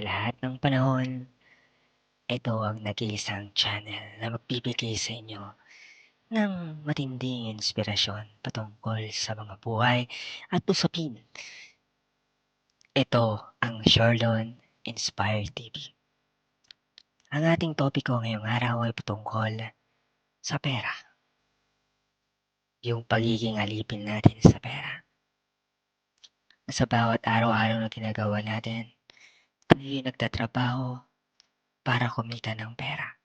Sa lahat ng panahon, ito ang nag-iisang channel na magbibigay sa inyo ng matinding inspirasyon patungkol sa mga buhay at usapin. Ito ang Shorlon Inspire TV. Ang ating topiko ngayong araw ay patungkol sa pera. Yung pagiging alipin natin sa pera. Sa bawat araw-araw na ginagawa natin, tayo nagtatrabaho para kumita ng pera.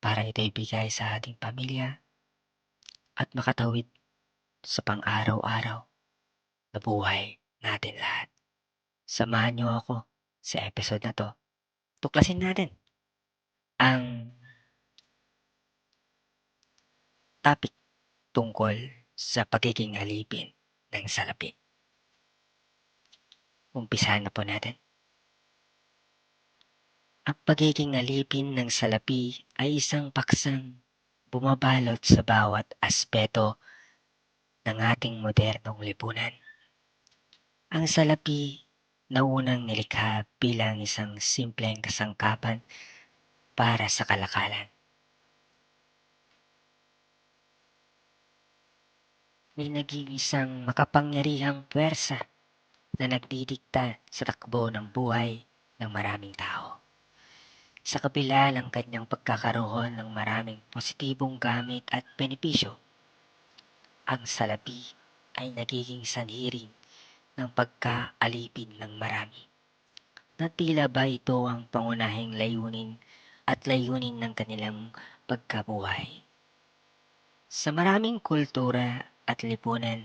Para ito ibigay sa ating pamilya at makatawid sa pang-araw-araw na buhay natin lahat. Samahan niyo ako sa episode na to. Tuklasin natin ang topic tungkol sa pagiging alipin ng salapi. Umpisahan na po natin. Ang pagiging alipin ng salapi ay isang paksang bumabalot sa bawat aspeto ng ating modernong lipunan. Ang salapi na unang nilikha bilang isang simpleng kasangkapan para sa kalakalan. May naging isang makapangyarihang puwersa na nagdidikta sa takbo ng buhay ng maraming tao. Sa kabila ng kanyang pagkakaroon ng maraming positibong gamit at benepisyo, ang salapi ay nagiging sanhiring ng pagkaalipin ng marami. Na tila ba ito ang pangunahing layunin at layunin ng kanilang pagkabuhay. Sa maraming kultura at lipunan,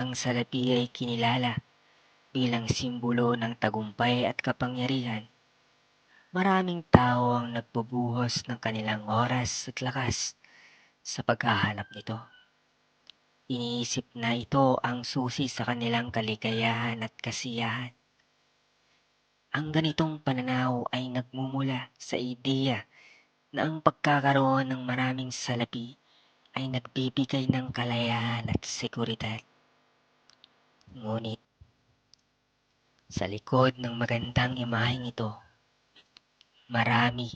ang salapi ay kinilala bilang simbolo ng tagumpay at kapangyarihan. Maraming tao ang nagbubuhos ng kanilang oras at lakas sa paghahanap nito. Iniisip na ito ang susi sa kanilang kaligayahan at kasiyahan. Ang ganitong pananaw ay nagmumula sa ideya na ang pagkakaroon ng maraming salapi ay nagbibigay ng kalayahan at seguridad. Ngunit sa likod ng magandang imaheng ito, marami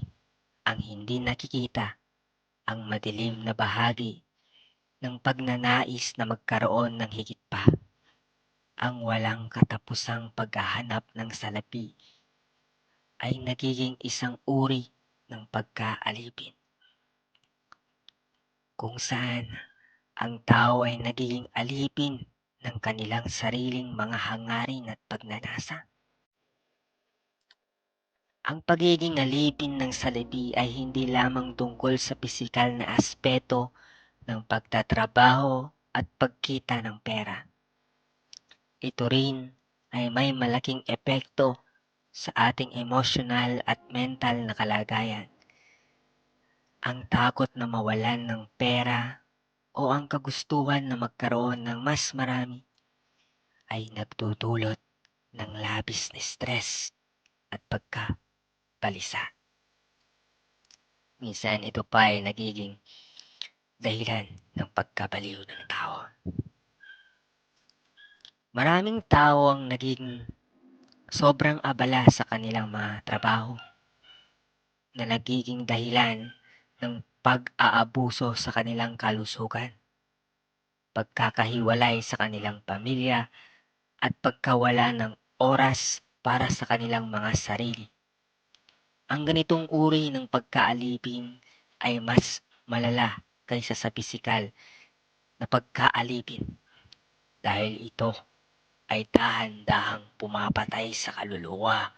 ang hindi nakikita ang madilim na bahagi ng pagnanais na magkaroon ng higit pa. Ang walang katapusang paghahanap ng salapi ay nagiging isang uri ng pagkaalipin. Kung saan ang tao ay nagiging alipin ng kanilang sariling mga hangarin at pagnanasa. Ang pagiging alipin ng salapi ay hindi lamang tungkol sa pisikal na aspeto ng pagtatrabaho at pagkita ng pera. Ito rin ay may malaking epekto sa ating emosyonal at mental na kalagayan. Ang takot na mawalan ng pera o ang kagustuhan na magkaroon ng mas marami ay nagdudulot ng labis na stress at pagkabalisa. Minsan ito pa ay nagiging dahilan ng pagkabaliw ng tao. Maraming tao ang naging sobrang abala sa kanilang mga trabaho na nagiging dahilan ng pag-aabuso sa kanilang kalusugan, pagkakahiwalay sa kanilang pamilya, at pagkawala ng oras para sa kanilang mga sarili. Ang ganitong uri ng pagkaalipin ay mas malala kaysa sa pisikal na pagkaalipin dahil ito ay dahan-dahang pumapatay sa kaluluwa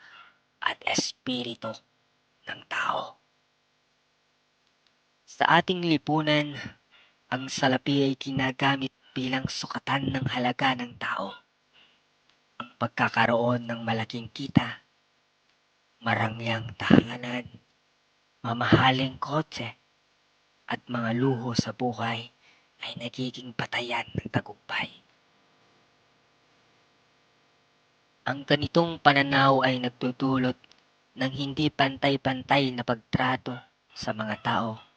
at espiritu ng tao. Sa ating lipunan, ang salapi ay ginagamit bilang sukatan ng halaga ng tao. Ang pagkakaroon ng malaking kita, marangyang tahanan, mamahaling kotse, at mga luho sa buhay ay nagiging batayan ng tagumpay. Ang ganitong pananaw ay nagdudulot ng hindi pantay-pantay na pagtrato sa mga tao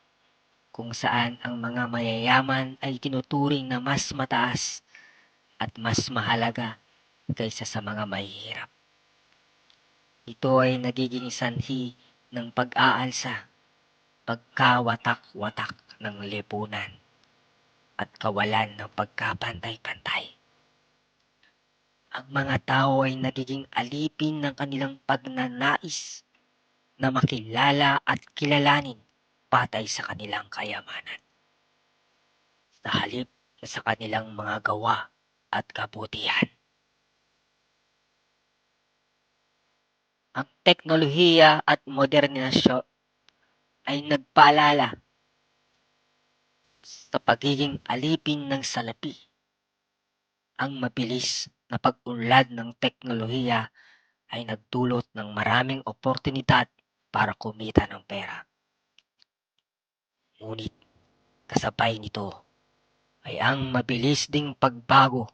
kung saan ang mga mayayaman ay tinuturing na mas mataas at mas mahalaga kaysa sa mga mahihirap. Ito ay nagiging sanhi ng pag-aalsa, pagkawatak-watak ng lipunan, at kawalan ng pagkapantay-pantay. Ang mga tao ay nagiging alipin ng kanilang pagnanais na makilala at kilalanin patay sa kanilang kayamanan. Sa halip sa kanilang mga gawa at kabutihan. Ang teknolohiya at modernasyon ay nagpaalala sa pagiging alipin ng salapi. Ang mabilis na pag-unlad ng teknolohiya ay nagdulot ng maraming oportunidad para kumita ng pera. Ngunit kasabay nito ay ang mabilis ding pagbago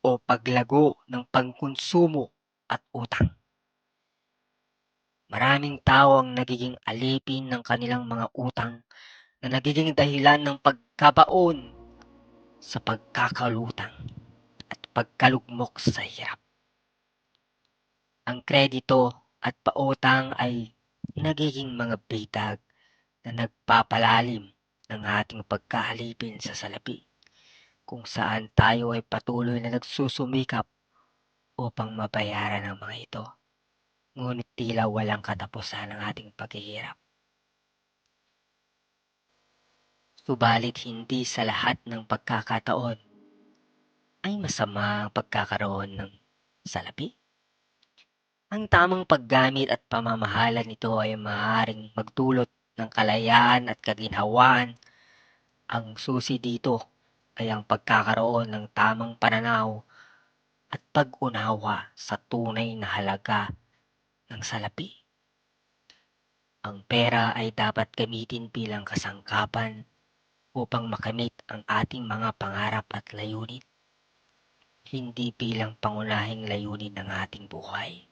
o paglago ng pangkonsumo at utang. Maraming tao ang nagiging alipin ng kanilang mga utang na nagiging dahilan ng pagkabaon sa pagkakalutang at pagkalugmok sa hirap. Ang kredito at pautang ay nagiging mga bitag na nagpapalalim ng ating pagkaalipin sa salapi kung saan tayo ay patuloy na nagsusumikap upang mabayaran ang mga ito. Ngunit tila walang katapusan ang ating paghihirap. Subalit hindi sa lahat ng pagkakataon ay masama ang pagkakaroon ng salapi. Ang tamang paggamit at pamamahala nito ay maaaring magdulot ng kalayaan at kaginhawaan. Ang susi dito ay ang pagkakaroon ng tamang pananaw at pag-unawa sa tunay na halaga ng salapi. Ang pera ay dapat gamitin bilang kasangkapan upang makamit ang ating mga pangarap at layunin, hindi bilang pangunahing layunin ng ating buhay.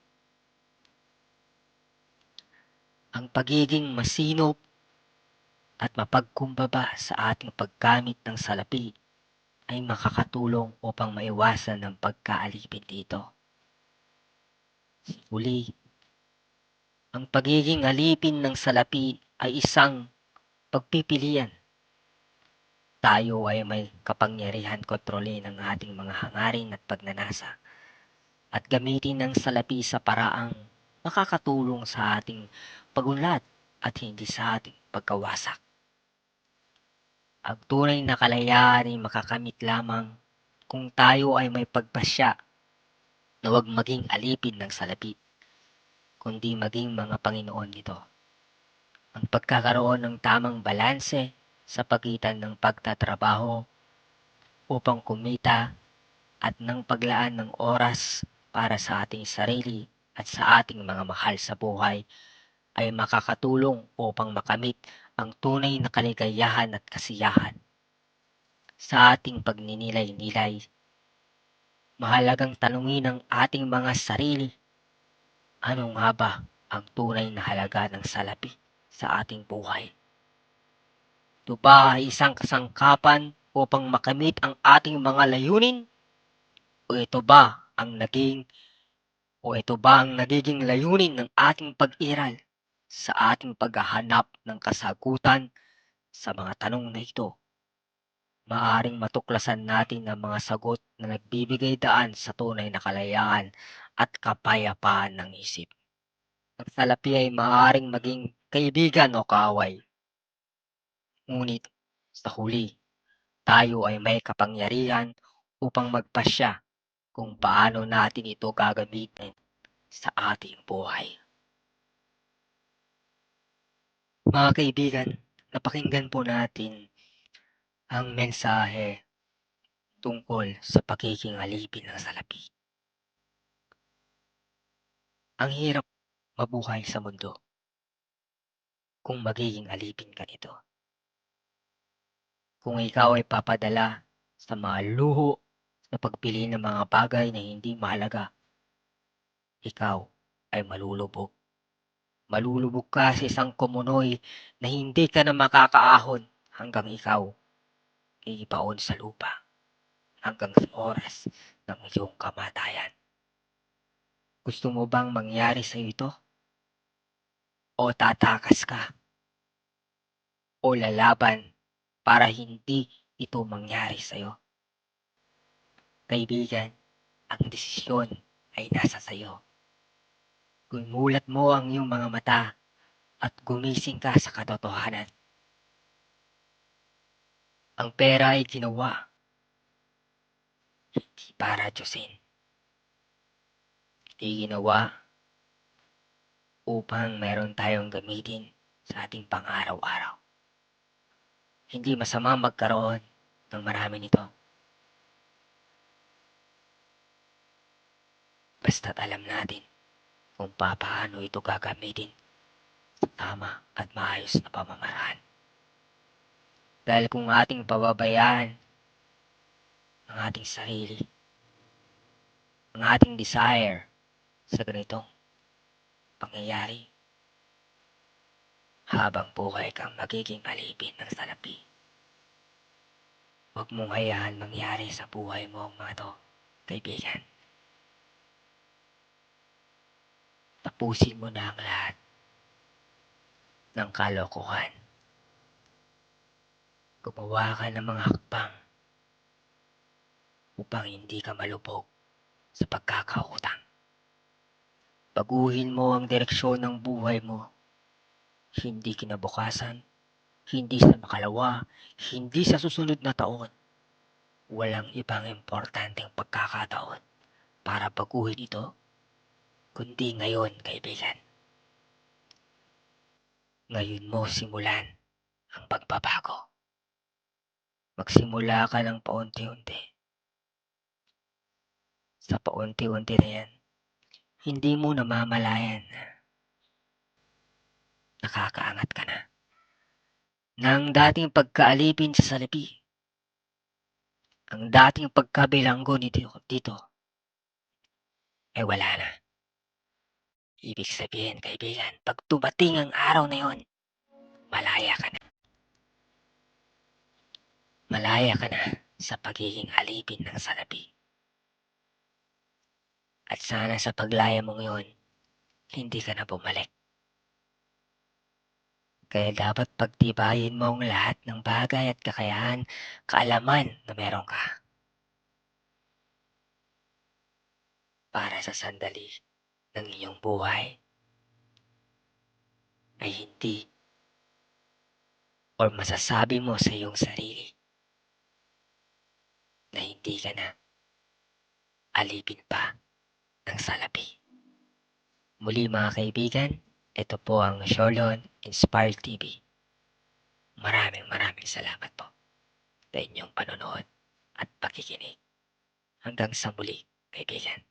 Ang pagiging masinop at mapagkumbaba sa ating paggamit ng salapi ay makakatulong upang maiwasan ang pagkaalipin dito. Uli, ang pagiging alipin ng salapi ay isang pagpipilian. Tayo ay may kapangyarihan kontrolin ang ating mga hangarin at pagnanasa at gamitin ng salapi sa paraang makakatulong sa ating pagunlad at hindi sa ating pagkawasak. Ang tunay na kalayaan ay makakamit lamang kung tayo ay may pagpasya na huwag maging alipin ng salapi, kundi maging mga Panginoon nito. Ang pagkakaroon ng tamang balanse sa pagitan ng pagtatrabaho upang kumita at ng paglaan ng oras para sa ating sarili at sa ating mga mahal sa buhay ay makakatulong upang makamit ang tunay na kaligayahan at kasiyahan. Sa ating pagninilay-nilay, mahalagang tanungin ang ating mga sarili, ano nga ba ang tunay na halaga ng salapi sa ating buhay? Ito ba ay isang kasangkapan upang makamit ang ating mga layunin? O ito ba ang naging o ito ba ang nagiging layunin ng ating pag-iral sa ating paghahanap ng kasagutan sa mga tanong na ito? Maaring matuklasan natin ang mga sagot na nagbibigay daan sa tunay na kalayaan at kapayapaan ng isip. Ang salapi ay maaring maging kaibigan o kaaway. Ngunit sa huli, tayo ay may kapangyarihan upang magpasya kung paano natin ito gagamitin sa ating buhay. Mga kaibigan, napakinggan po natin ang mensahe tungkol sa pagiging alipin ng salapi. Ang hirap mabuhay sa mundo kung magiging alipin ka nito. Kung ikaw ay papadala sa mga luho na pagpili ng mga bagay na hindi mahalaga, ikaw ay malulubog. Malulubog ka sa isang kumunoy na hindi ka na makakaahon hanggang ikaw ay ibaon sa lupa hanggang sa oras ng iyong kamatayan. Gusto mo bang mangyari sa ito? O tatakas ka? O lalaban para hindi ito mangyari sa iyo? Kaibigan, ang desisyon ay nasa sa iyo. Gumulat mo ang iyong mga mata at gumising ka sa katotohanan. Ang pera ay ginawa hindi para Diyosin. Hindi ginawa upang meron tayong gamitin sa ating pang-araw-araw. Hindi masama magkaroon ng marami nito. Basta't alam natin kung papaano ito gagamitin sa tama at maayos na pamamaraan. Dahil kung ating pababayaan ang ating sarili, ang ating desire sa ganitong pangyayari, habang buhay kang magiging alipin ng salapi. Huwag mong hayaan mangyari sa buhay mo ang mga to, kaibigan. Tapusin mo na ang lahat ng kalokohan. Gumawa ka ng mga hakbang upang hindi ka malubog sa pagkakautang. Baguhin mo ang direksyon ng buhay mo. Hindi kinabukasan, hindi sa makalawa, hindi sa susunod na taon. Walang ibang importanteng pagkakataon para baguhin ito, kundi ngayon, kaibigan. Ngayon mo simulan ang pagbabago. Magsimula ka ng paunti-unti. Sa paunti-unti na yan, hindi mo namamalayan na nakakaangat ka na. Nang dating pagkaalipin sa salapi, ang dating pagkabilanggo nito dito, ay wala na. Ibig sabihin, kaibigan, pag tumating ang araw na yon, malaya ka na. Malaya ka na sa pagiging alipin ng salapi. At sana sa paglaya mong yon, hindi ka na bumalik. Kaya dapat pagtibayin mo ang lahat ng bagay at kakayahan, kaalaman na meron ka. Para sa sandali ng iyong buhay ay hindi or masasabi mo sa iyong sarili na hindi ka na alipin pa ng salapi. Muli mga kaibigan, ito po ang Sholon Inspired TV. Maraming maraming salamat po sa inyong panonood at pakikinig. Hanggang sa muli, kaibigan.